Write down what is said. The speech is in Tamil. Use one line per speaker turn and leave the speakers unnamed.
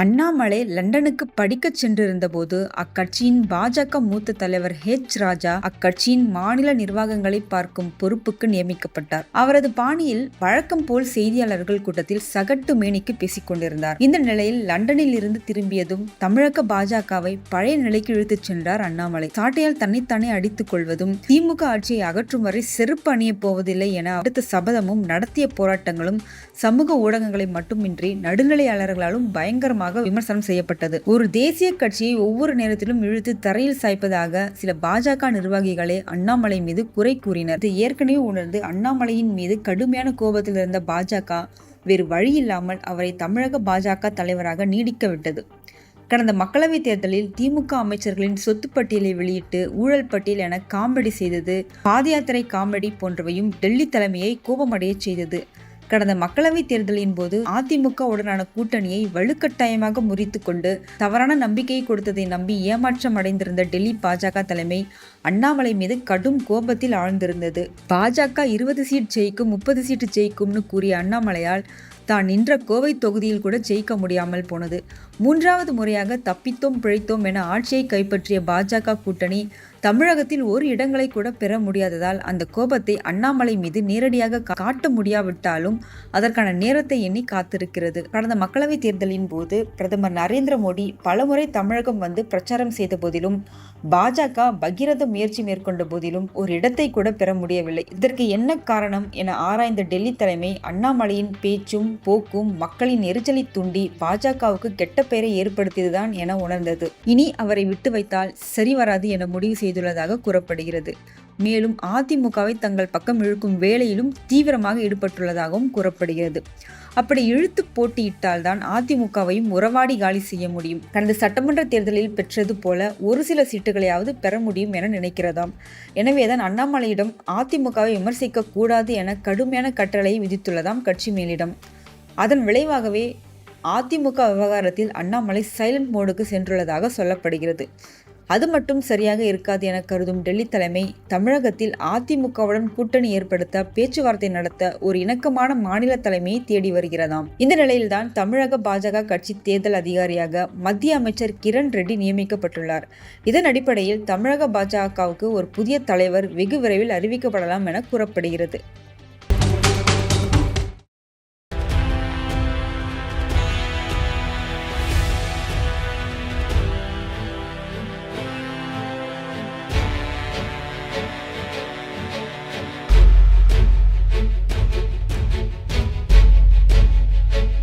அண்ணாமலை லண்டனுக்கு படிக்கச் சென்றிருந்தபோது அக்கட்சியின் பாஜக மூத்த தலைவர் ஹெச் ராஜா அக்கட்சியின் மாநில நிர்வாகங்களை பார்க்கும் பொறுப்புக்கு நியமிக்கப்பட்டார். அவரது பாணியில் வழக்கம் போல் செய்தியாளர்கள் கூட்டத்தில் சகட்டு மேனிக்கு பேசிக் கொண்டிருந்தார் இந்த நிலையில் லண்டனில் இருந்து திரும்பியதும் தமிழக பாஜகவை பழைய நிலைக்கு இழுத்துச் சென்றார் அண்ணாமலை. சாட்டையால் தன்னைத்தானே அடித்துக் கொள்வதும் திமுக ஆட்சியை அகற்றும் வரை செருப்பு அணியப் போவதில்லை என அடுத்த சபதமும் நடத்திய போராட்டங்களும் சமூக ஊடகங்களை மட்டுமின்றி நடுநிலையாளர்களாலும் பயங்கரமாக விமர்சனம் செய்யப்பட்டது. ஒரு தேசிய கட்சியை ஒவ்வொரு நேரத்திலும் இழுத்து தரையில் சாய்ப்பதாக சில பாஜக நிர்வாகிகளே அண்ணாமலை மீது குறை கூறினர். இது ஏற்கனவே உணர்ந்து அண்ணாமலையின் மீது கடுமையான கோபத்தில் இருந்த பாஜக வேறு வழி இல்லாமல் அவரை தமிழக பாஜக தலைவராக நீடிக்க விட்டது. கடந்த மக்களவைத் தேர்தலில் திமுக அமைச்சர்களின் சொத்து பட்டியலை வெளியிட்டு ஊழல் பட்டியல் என காமெடி செய்தது பாதயாத்திரை காமெடி போன்றவையும் டெல்லி தலைமையை கோபமடையச் செய்தது. கடந்த மக்களவைத் தேர்தலின் போது அதிமுக உடனான கூட்டணியை வலுக்கட்டாயமாக முறித்து கொண்டு தவறான நம்பிக்கையை கொடுத்ததை நம்பி ஏமாற்றம் அடைந்திருந்த டெல்லி பாஜக தலைமை அண்ணாமலை மீது கடும் கோபத்தில் ஆழ்ந்திருந்தது. பாஜக இருபது சீட் ஜெயிக்கும் முப்பது சீட்டு ஜெயிக்கும்னு கூறிய அண்ணாமலையால் தான் நின்ற கோவை தொகுதியில் கூட ஜெயிக்க முடியாமல் போனது. மூன்றாவது முறையாக தப்பித்தோம் பிழைத்தோம் என ஆட்சியை கைப்பற்றிய பாஜக கூட்டணி தமிழகத்தில் ஒரு இடங்களை கூட பெற முடியாததால் அந்த கோபத்தை அண்ணாமலை மீது நேரடியாக காட்ட முடியாவிட்டாலும் அதற்கான நேரத்தை எண்ணி காத்திருக்கிறது. கடந்த மக்களவைத் தேர்தலின் போது பிரதமர் நரேந்திர மோடி பலமுறை தமிழகம் வந்து பிரச்சாரம் செய்த போதிலும் பாஜக பகிரத முயற்சி மேற்கொண்ட போதிலும் ஒரு இடத்தை கூட பெற முடியவில்லை. இதற்கு என்ன காரணம் என ஆராய்ந்த டெல்லி தலைமை அண்ணாமலையின் பேச்சும் போக்கும் மக்களின் எரிச்சலை தூண்டி பாஜகவுக்கு கெட்ட பெயரை ஏற்படுத்தியதுதான் என உணர்ந்தது. இனி அவரை விட்டு வைத்தால் சரி வராது என முடிவு செய்துள்ளதாக கூறப்படுகிறது. மேலும் அதிமுகவை தங்கள் பக்கம் இழுக்கும் வேலையிலும் தீவிரமாக ஈடுபட்டுள்ளதாகவும் கூறப்படுகிறது. அப்படி இழுத்து போட்டியிட்டால்தான் அதிமுகவையும் உறவாடி காலி செய்ய முடியும். கடந்த சட்டமன்ற தேர்தலில் பெற்றது போல ஒரு சில சீட்டுகளையாவது பெற முடியும் என நினைக்கிறதாம். எனவேதான் அண்ணாமலையிடம் அதிமுகவை விமர்சிக்க கூடாது என கடுமையான கட்டளையை விதித்துள்ளதாம் கட்சி மேலிடம். அதன் விளைவாகவே அதிமுக விவகாரத்தில் அண்ணாமலை சைலண்ட் மோடுக்கு சென்றுள்ளதாக சொல்லப்படுகிறது. அது மட்டும் சரியாக இருக்காது என கருதும் டெல்லி தலைமை தமிழகத்தில் அதிமுகவுடன் கூட்டணி ஏற்படுத்த பேச்சுவார்த்தை நடத்த ஒரு இணக்கமான மாநில தலைமையை தேடி வருகிறதாம். இந்த நிலையில்தான் தமிழக பாஜக கட்சி தேர்தல் அதிகாரியாக மத்திய அமைச்சர் கிரண் ரெட்டி நியமிக்கப்பட்டுள்ளார். இதன் அடிப்படையில் தமிழக பாஜகவுக்கு ஒரு புதிய தலைவர் வெகு விரைவில் அறிவிக்கப்படலாம் என கூறப்படுகிறது.